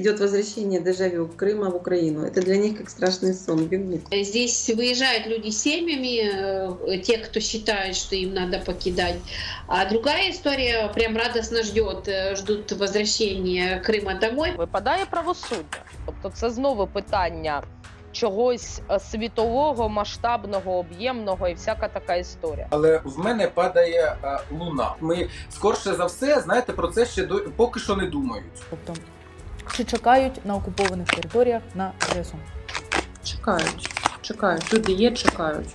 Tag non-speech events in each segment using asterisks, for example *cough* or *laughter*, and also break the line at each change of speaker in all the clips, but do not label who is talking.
идет возвращение дежавю Крыма в Украину. Это для них как страшный сон, бегут.
Здесь выезжают люди с семьями, э, те, кто считает, что им надо покидать. А другая история прям радостно ждет, э, ждут возвращения Крыма домой.
Випадає правосуддя. Тобто це знову питання чогось е, світового, масштабного, об'ємного і всяка така історія.
Але в мене падає е, луна. Ми скорше за все, знаєте, про це ще до поки що не думають.
Тобто, чи чекають на окупованих територіях на ЗСУ?
Чекають, чекають. Люди є, чекають.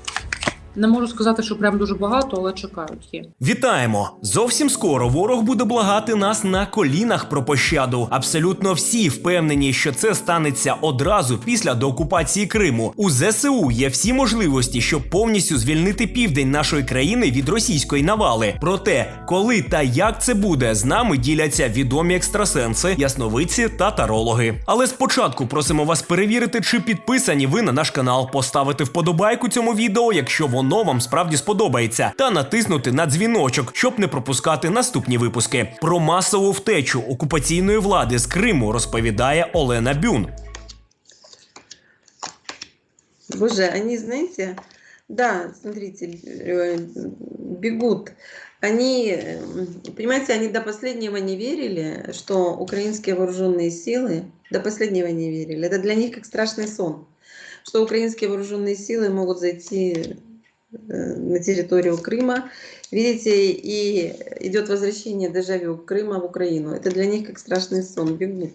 Не можу сказати, що прям дуже багато, але чекають є.
Вітаємо! Зовсім скоро ворог буде благати нас на колінах про пощаду. Абсолютно всі впевнені, що це станеться одразу після деокупації Криму. У ЗСУ є всі можливості, щоб повністю звільнити південь нашої країни від російської навали. Проте, коли та як це буде, з нами діляться відомі екстрасенси, ясновидці та тарологи. Але спочатку просимо вас перевірити, чи підписані ви на наш канал, поставити вподобайку цьому відео, якщо воно вам справді сподобається, та натиснути на дзвіночок, щоб не пропускати наступні випуски. Про масову втечу окупаційної влади з Криму розповідає Олена Бюн.
Боже, они, знаете, да, смотрите, э, бегут. Они, э, понимаете, они до последнего не верили, что украинские вооруженные силы, до последнего не верили. Это для них как страшный сон, что украинские вооруженные силы могут зайти э, на территорию Крыма. Видите, и идет возвращение дежавю Крыма в Украину. Это для них как страшный сон, бегут.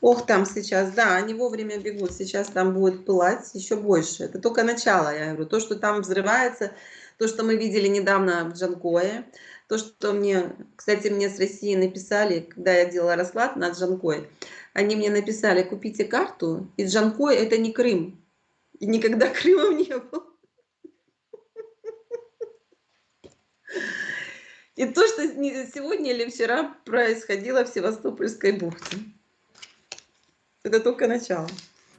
Ох, там сейчас, да, они вовремя бегут, сейчас там будет пылать еще больше. Это только начало, я говорю. То, что там взрывается, то, что мы видели недавно в Джанкое, то, что мне, кстати, мне с России написали, когда я делала расклад над Джанкой, они мне написали, купите карту, и Джанкой это не Крым. И никогда *laughs* Крымом не был. И то, что не- сегодня или вчера происходило в Севастопольской бухте. Это только начало.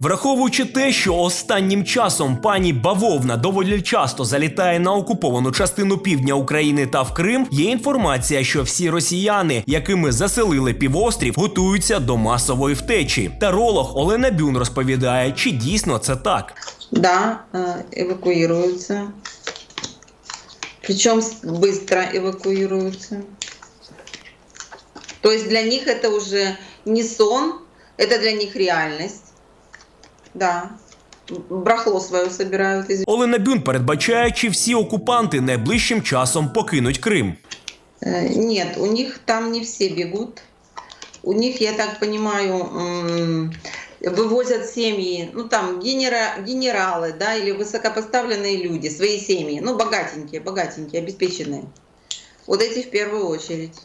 Враховуючи те, що останнім часом пані Бавовна доволі часто залітає на окуповану частину півдня України та в Крим, є інформація, що всі росіяни, якими заселили півострів, готуються до масової втечі. Таролог Олена Бюн розповідає, чи дійсно це так.
Да, э, эвакуируются. Причем с- быстро эвакуируются. То есть для них это уже не сон, это для них реальность. Да. Брахло свое собирают из
Олена Бюн передбачає, чи всі окупанти найближчим часом покинуть Крим.
Э, Нет, у них там не все бегут. У них, я так понимаю, м, вывозят семьи, ну там генера, генералы, да, или высокопоставленные люди, свои семьи, ну богатенькие, богатенькие, обеспеченные. Вот эти в первую очередь.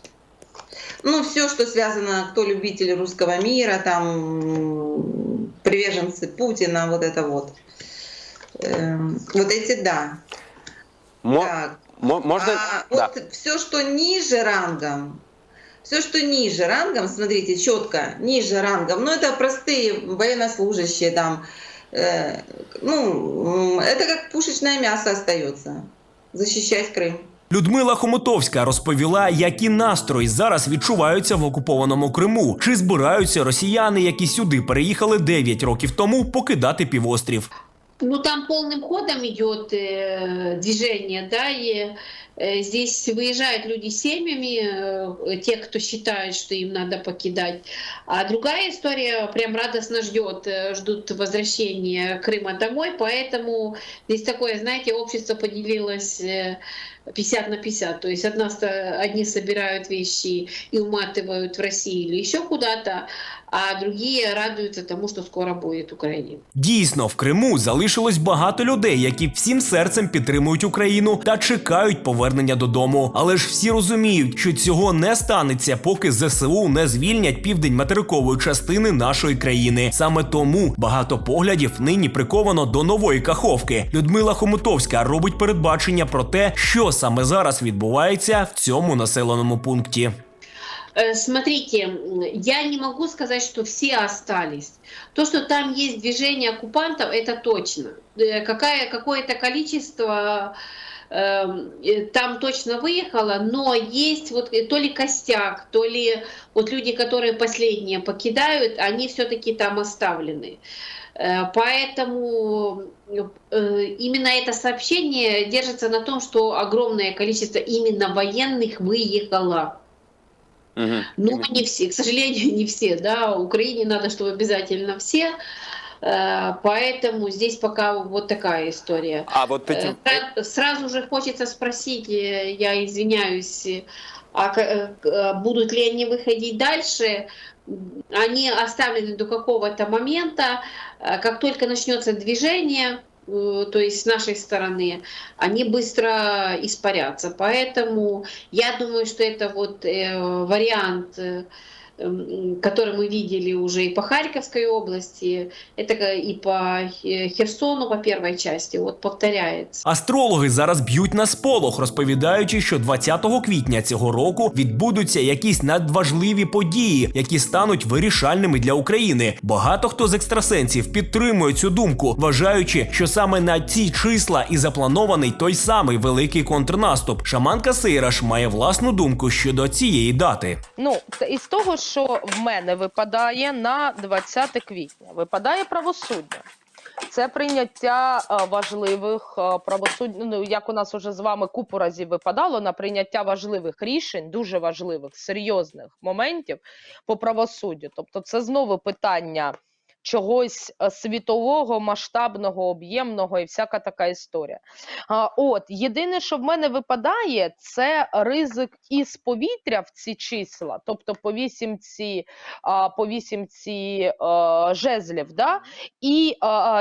Ну, все, что связано, кто любитель русского мира, там приверженцы Путина, вот это вот. Эм, Вот эти, да.
Мо-
Так.
мо- можна
А
да.
вот все, что ниже рангом, все, что ниже рангом, смотрите, четко, ниже рангом, ну это простые военнослужащие там, э, ну, м, это как пушечное мясо остается, защищать Крым.
Людмила Хомутовська розповіла, які настрої зараз відчуваються в окупованому Криму. Чи збираються росіяни, які сюди переїхали 9 років тому, покидати півострів?
Ну, там полным ходом идет э, движение, да, и э, здесь выезжают люди с семьями, э, те, кто считает, что им надо покидать. А другая история прям радостно ждет, э, ждут возвращения Крыма домой, поэтому здесь такое, знаете, общество поделилось э, 50 на 50. То есть одна, одни собирают вещи и уматывают в Россию или еще куда-то, а другие радуются тому, что скоро будет Украина.
Дійсно, в Криму залишилось багато людей, які всім серцем підтримують Україну та чекають повернення додому. Але ж всі розуміють, що цього не станеться, поки ЗСУ не звільнять південь материкової частини нашої країни. Саме тому багато поглядів нині приковано до нової каховки. Людмила Хомутовська робить передбачення про те, що саме зараз відбувається в цьому населеному пункті.
Э, Смотрите, м, я не могу сказать, что все остались. То, что там есть движение оккупантов, это точно. Э, Какая, какое-то количество эм, э, там точно выехала, но есть вот э, то ли костяк, то ли вот люди, которые последние покидают, они все-таки там оставлены. Э, Поэтому э, именно это сообщение держится на том, что огромное количество именно военных выехало.
Мгм.
Ну, не все, к сожалению, *laughs* не все, да, Украине надо, чтобы обязательно все, Э, поэтому здесь пока вот такая история.
А вот
сра- Сразу же хочется спросить, я извиняюсь, а будут ли они выходить дальше? Они оставлены до какого-то момента, Э, как только начнется движение, э, то есть с нашей стороны, они быстро испарятся. Поэтому я думаю, что это вот э, вариант, э, м, который мы видели уже и по Харьковской области, это ка- и по Хе- Херсону по первой части, вот повторяется.
Астрологи зараз б'ють на сполох, розповідаючи, що 20 квітня цього року відбудуться якісь надважливі події, які стануть вирішальними для України. Багато хто з екстрасенсів підтримує цю думку, вважаючи, що саме на ці числа і запланований той самий великий контрнаступ. Шаманка Сейраш має власну думку щодо цієї дати.
Ну, це із того, що в мене випадає на 20 квітня, випадає правосуддя. Це прийняття е, важливих е, правосуддя. Ну як у нас уже з вами купу разів випадало на прийняття важливих рішень, дуже важливих, серйозних моментів по правосуддю. Тобто, це знову питання чогось е, світового, масштабного, об'ємного і всяка така історія. А, от єдине, що в мене випадає, це ризик із повітря в ці числа, тобто по вісімці, по вісімці е, жезлів, да? і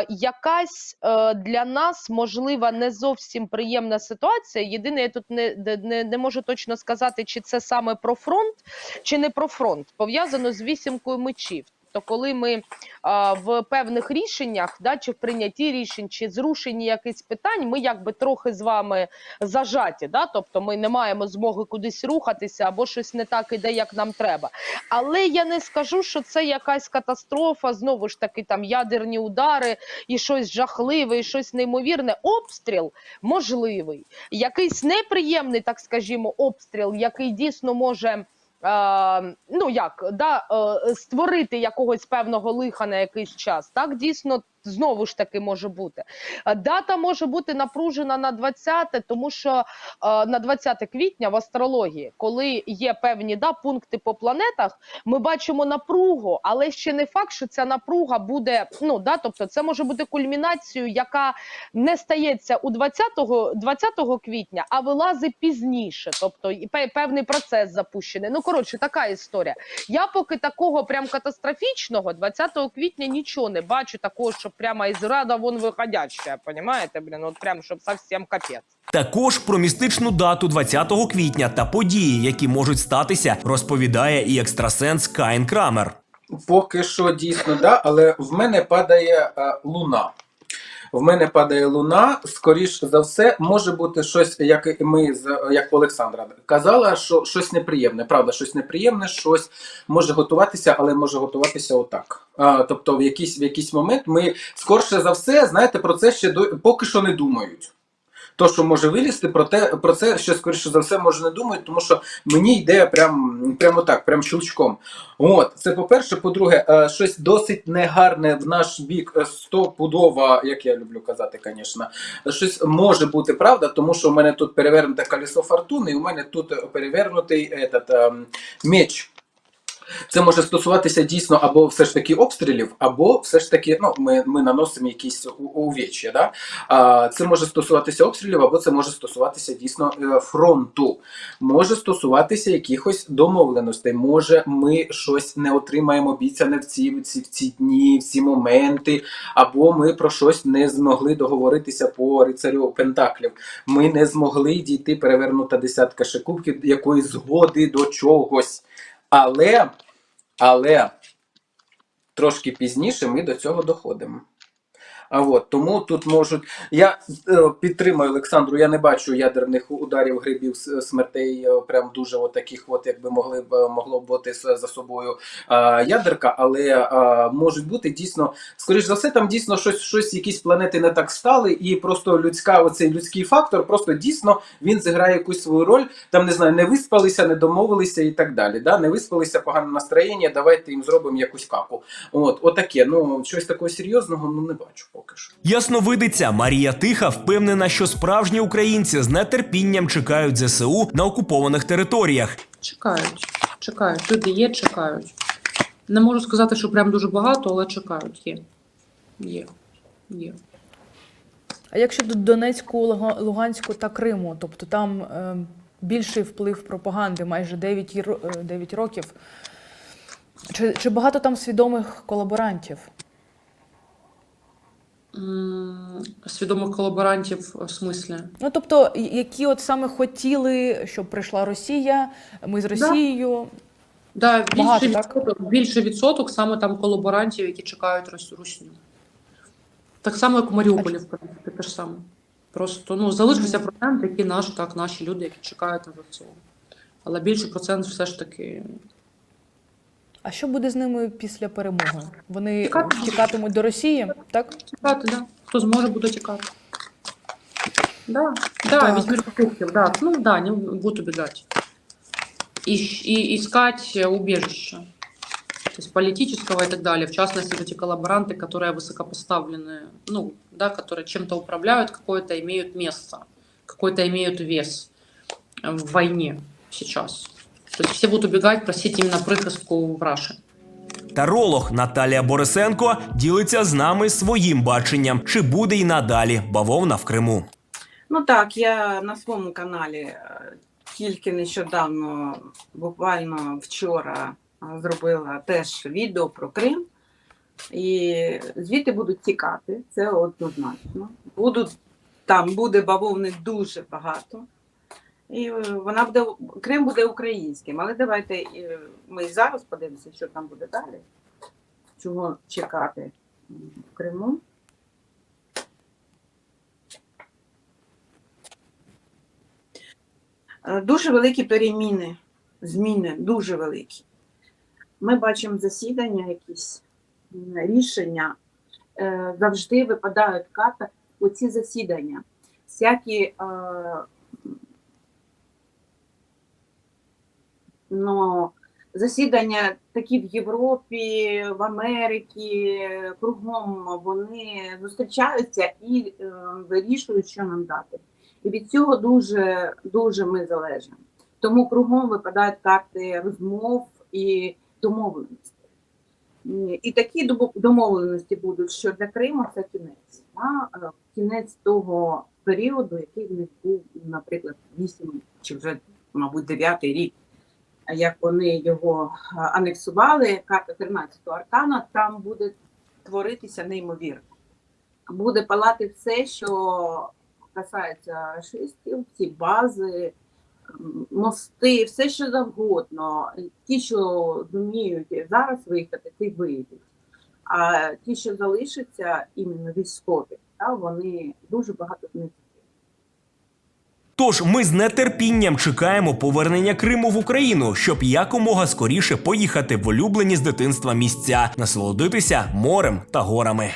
якась е, для нас можлива не зовсім приємна ситуація. Єдине, я тут не, не, не можу точно сказати, чи це саме про фронт, чи не про фронт, пов'язано з вісімкою мечів. То коли ми а, в певних рішеннях, да, чи в прийнятті рішень, чи зрушенні якихось питань, ми якби трохи з вами зажаті. Да? Тобто ми не маємо змоги кудись рухатися або щось не так іде, як нам треба. Але я не скажу, що це якась катастрофа, знову ж таки, там ядерні удари і щось жахливе, і щось неймовірне. Обстріл можливий. Якийсь неприємний, так скажімо, обстріл, який дійсно може. Е, ну як да, е, створити якогось певного лиха на якийсь час, так? Дійсно знову ж таки може бути. Е, Дата може бути напружена на 20, тому що е, на 20 квітня в астрології, коли є певні да, пункти по планетах, ми бачимо напругу, але ще не факт, що ця напруга буде. Ну да, тобто, це може бути кульмінацією, яка не стається у 20, 20 квітня, а вилазить пізніше. Тобто і певний процес запущений. Ну коротше, така історія. Я поки такого прям катастрофічного 20 квітня нічого не бачу, такого, що прямо із рада вон виходяще, понимаете, блін, от прям щоб совсем капець.
Також про містичну дату 20 квітня та події, які можуть статися, розповідає і екстрасенс Каїн Крамер.
Поки що дійсно, да, але в мене падає е, луна. В мене падає луна, скоріш за все, може бути щось, як і ми як Олександра казала, що щось неприємне. Правда, щось неприємне, щось може готуватися, але може готуватися отак. А, тобто, в якийсь в якийсь момент ми скорше за все, знаєте, про це ще до поки що не думають. То, що може вилізти, про те, про це ще скоріше за все може не думають, тому що мені йде прям, прямо так, прям щелчком. От, це по-перше. По-друге, е, щось досить негарне в наш бік, е, стопудова, як я люблю казати, звісно. Щось може бути правда, тому що у мене тут перевернуте колесо фортуни, і у мене тут перевернутий этот, ем, меч. Це може стосуватися дійсно або все ж таки обстрілів, або все ж таки ну, ми, ми наносимо якісь у- Да? Це може стосуватися обстрілів, або це може стосуватися дійсно е, фронту. Може стосуватися якихось домовленостей. Може, ми щось не отримаємо обіцяне в ці, в ці, в ці дні, в ці моменти, або ми про щось не змогли договоритися по рицарю Пентаклів. Ми не змогли дійти перевернута десятка шикубків якоїсь згоди до чогось. Але, але трошки пізніше ми до цього доходимо. А от тому тут можуть. Я е, підтримую Олександру. Я не бачу ядерних ударів грибів смертей. е, Прям дуже от от якби могли б могло бути за собою е, ядерка, але е, можуть бути дійсно, скоріш за все, там дійсно щось, щось, якісь планети не так стали, і просто людська, оцей людський фактор, просто дійсно він зіграє якусь свою роль. Там не знаю, не виспалися, не домовилися і так далі. Да? Не виспалися, погане настроєння, давайте їм зробимо якусь каку. От, отаке. Ну щось такого серйозного ну не бачу поки що.
Ясновидиця Марія Тиха впевнена, що справжні українці з нетерпінням чекають ЗСУ на окупованих територіях.
Чекають, чекають. Люди є, чекають. Не можу сказати, що прям дуже багато, але чекають. Є. Є. Є.
А як щодо Донецьку, Луганську та Криму, тобто там е, більший вплив пропаганди, майже 9, е, 9 років. Чи, чи багато там свідомих колаборантів?
Свідомих колаборантів в смислі.
Ну тобто, які от саме хотіли, щоб прийшла Росія, ми з Росією.
Да,
Багато,
більше,
так?
відсоток, більше відсоток саме там колаборантів, які чекають Рос- русню. Так само, як у Маріуполі, в принципі, те ж саме. Просто ну, залишився процент, які наші, так, наші люди, які чекають на ЗСУ. Але більший процент все ж таки.
А що буде з ними після перемоги? Вони
Тікати.
тікатимуть до Росії, так?
Тікати, да. Хто зможе, буде тікати. Да, да,
Так.
весь мир покупків, да. Ну да, не будут убегать. И, и искать убежище. То есть политического и так далее. В частности, вот эти коллаборанты, которые высокопоставленные, ну, да, которые чем-то управляют, какое-то имеют место, какой-то имеют вес э, в войне сейчас. То есть все будут убегать, просить именно прихистку в Раши.
Таролог Наталія Борисенко ділиться з нами своїм баченням, чи буде й надалі бавовна в Криму.
Ну так, я на своєму каналі е, тільки нещодавно, буквально вчора, е, зробила теж відео про Крим. І звідти будуть тікати, це однозначно. Будуть, там буде бавовни дуже багато. І е, вона буде, Крим буде українським. Але давайте е, ми зараз подивимося, що там буде далі. Чого чекати в Криму. Е, Дуже великі переміни, зміни, дуже великі. Ми бачимо засідання, якісь рішення. Завжди випадають карта у ці засідання. Всякі ну, засідання такі в Європі, в Америці, кругом вони зустрічаються і е, вирішують, що нам дати. І від цього дуже, дуже ми залежимо. Тому кругом випадають карти розмов і домовленостей. І такі домовленості будуть, що для Криму це кінець. А е, кінець того періоду, який в них був, наприклад, 8 чи вже, мабуть, 9 рік, як вони його е, анексували, карта 13-го аркана, там буде творитися неймовірно. Буде палати все, що касається рашистів, ці бази, мости, все що завгодно. Ті, що зуміють зараз виїхати, ті виїдуть. А ті, що залишаться, іменно військові, та, вони дуже багато з них.
Тож ми з нетерпінням чекаємо повернення Криму в Україну, щоб якомога скоріше поїхати в улюблені з дитинства місця, насолодитися морем та горами.